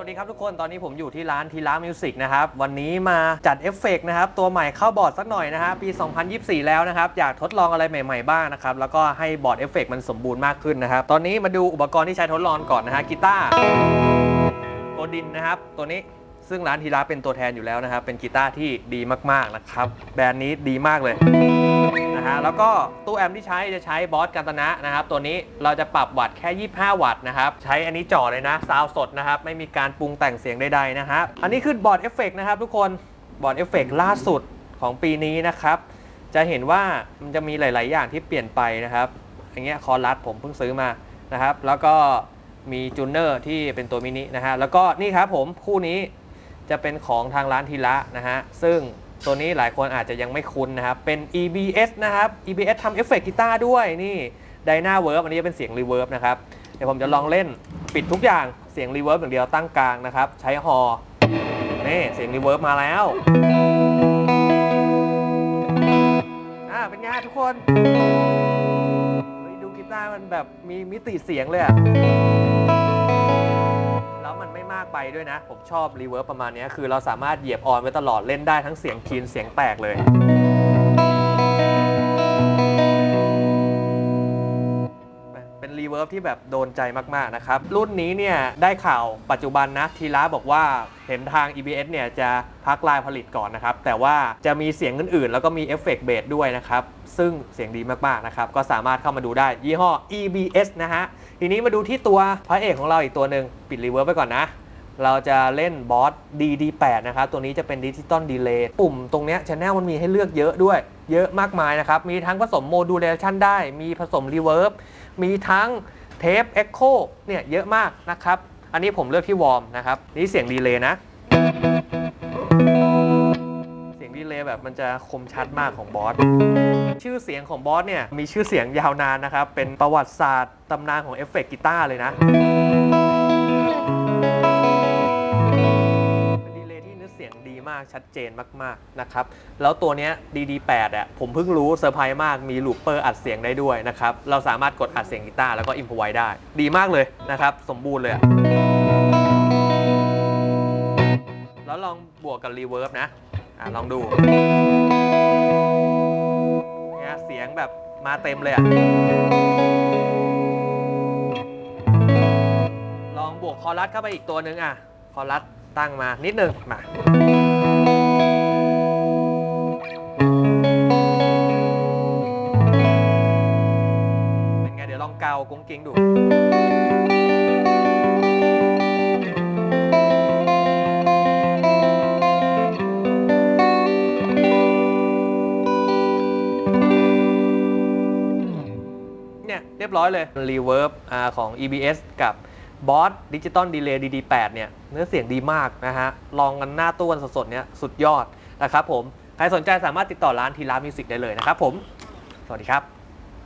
สวัสดีครับทุกคนตอนนี้ผมอยู่ที่ร้านทีร้ามิวสิกนะครับ วันนี้มาจัดเอฟเฟกต์นะครับ ตัวใหม่เข้าบอร์ดสักหน่อยนะฮะปี 2024 แล้วนะครับ อยากทดลองอะไรใหม่ๆบ้างนะครับ แล้วก็ให้บอร์ดเอฟเฟกต์มันสมบูรณ์มากขึ้นนะครับ ตอนนี้มาดูอุปกรณ์ที่ใช้ทดลองก่อนนะฮะกีตาร์โกดินนะครับ ตัวนี้ ซึ่งร้านทีร้าเป็นตัวแทนอยู่แล้วนะครับ เป็นกีตาร์ที่ดีมากๆนะครับ แบรนด์นี้ดีมากเลยนะฮะแล้วก็ตู้แอมป์ที่ใช้จะใช้บอสกันตนะนะครับ ตัวนี้เราจะปรับวัตต์แค่ 25 วัตต์นะครับ ใช้อันนี้จ่อเลยนะซาวสดนะครับ ไม่มีการปรุงแต่งเสียงใดๆนะครับ อันนี้คือบอร์ดเอฟเฟกนะครับทุกคนบอร์ดเอฟเฟกล่าสุดของปีนี้นะครับ จะเห็นว่ามันจะมีหลาย ๆ อย่างที่เปลี่ยนไปนะครับอย่างเงี้ยคอรัสผมเพิ่งซื้อมานะครับ แล้วก็มีจูเนอร์ที่เป็นตัวมินินะฮะแล้วก็นี่ครับผมคู่นี้ จะเป็นของทางร้านทีละนะฮะ ซึ่งตัวนี้หลายคนอาจจะยังไม่คุ้นนะครับ เป็น EBS นะครับ EBS ทำเอฟเฟกต์กีตาร์ด้วยนี่ d y n a v e r b อันนี้จะเป็นเสียงรีเวิร์บนะครับ เดี๋ยวผมจะลองเล่นปิดทุกอย่างเสียงรีเวิร์บอย่างเดียวตั้งกลางนะครับ ใช้ฮอนี่เสียงรีเวิร์บมาแล้วอ่าเป็นไงทุกคนดูกีตาร์มันแบบมีมิติเสียงเลยอะากไปด้วยนะ ผมชอบรีเวิร์บประมาณนี้คือเราสามารถเหยียบออนไว้ตลอดเล่นได้ทั้งเสียงคีนเสียงแตกเลยเป็นรีเวิร์บที่แบบโดนใจมาก ๆ นะครับ รุ่นนี้เนี่ยได้ข่าวปัจจุบันนะ ทีละบอกว่าเห็นทาง EBS เนี่ยจะพักลายผลิตก่อนนะครับ แต่ว่าจะมีเสียงอื่น ๆ แล้วก็มีเอฟเฟกต์เบสด้วยนะครับ ซึ่งเสียงดีมาก ๆ นะครับ ก็สามารถเข้ามาดูได้ยี่ห้อ EBS นะฮะ ทีนี้มาดูที่ตัวพระเอกของเราอีกตัวหนึ่งปิดรีเวิร์บไปก่อนนะ เราจะเล่นบอส DD8 นะครับ ตัวนี้จะเป็นดิจิตอลดีเลย์ปุ่มตรงเนี้ยชแนลมันมีให้เลือกเยอะด้วย เยอะมากมายนะครับ มีทั้งผสมโมดูเลชันได้ มีผสมรีเวิร์บมีทั้งเทปเอ็กโคเนี่ยเยอะมากนะครับ อันนี้ผมเลือกที่วอร์มนะครับ นี่เสียงดีเลย์นะ เสียงดีเลย์แบบมันจะคมชัดมากของบอส ชื่อเสียงของบอสเนี่ยมีชื่อเสียงยาวนานนะครับ เป็นประวัติศาสตร์ตำนานของเอฟเฟกต์กีตาร์เลยนะ มากชัดเจนมากๆนะครับแล้วตัวเนี้ย DD8 อะผมเพิ่งรู้เซอร์ไพรส์มากมีลูปเปอร์อัดเสียงได้ด้วยนะครับเราสามารถกดอัดเสียงกีตาร์แล้วก็อิมพอไว้ได้ ดีมากเลยนะครับสมบูรณ์เลยอะแล้วลองบวกกับรีเวิร์บนะอะลองดูเนี่ยเสียงแบบมาเต็มเลยอะลองบวกคอรัสเข้าไปอีกตัวนึงอะคอรัส ตั้งมานิดนึงมา เป็นไงเดี๋ยวลองเกากุ้งกิ้งดูเนี่ยเรียบร้อยเลย Reverb อ่าของ EBS กับ บอสดิจิตอลดีเลย์ดีดีแเนี่ยเนื้อเสียงดีมากนะฮะ ลองกันหน้าตู้กันสดๆเนี่ยสุดยอดนะครับผม ใครสนใจสามารถติดต่อร้านทีรามิวสิกได้เลยนะครับผม สวัสดีครับ